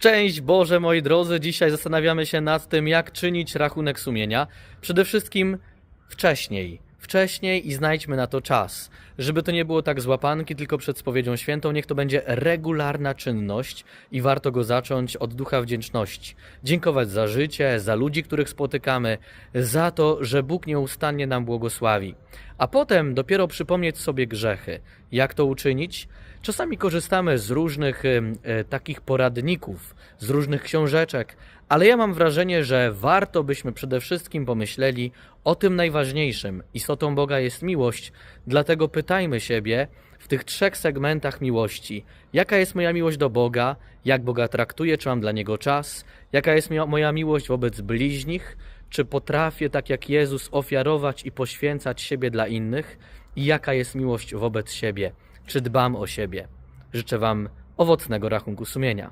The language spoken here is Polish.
Szczęść Boże, moi drodzy! Dzisiaj zastanawiamy się nad tym, jak czynić rachunek sumienia. Przede wszystkim wcześniej. Wcześniej i znajdźmy na to czas. Żeby to nie było tak z łapanki, tylko przed spowiedzią świętą, niech to będzie regularna czynność i warto go zacząć od ducha wdzięczności. Dziękować za życie, za ludzi, których spotykamy, za to, że Bóg nieustannie nam błogosławi. A potem dopiero przypomnieć sobie grzechy. Jak to uczynić? Czasami korzystamy z różnych e, takich poradników, z różnych książeczek, ale ja mam wrażenie, że warto byśmy przede wszystkim pomyśleli o tym najważniejszym. Istotą Boga jest miłość, dlatego pytajmy siebie w tych trzech segmentach miłości: jaka jest moja miłość do Boga, jak Boga traktuję, czy mam dla Niego czas, jaka jest moja miłość wobec bliźnich, czy potrafię, tak jak Jezus, ofiarować i poświęcać siebie dla innych, i jaka jest miłość wobec siebie, czy dbam o siebie. Życzę Wam owocnego rachunku sumienia.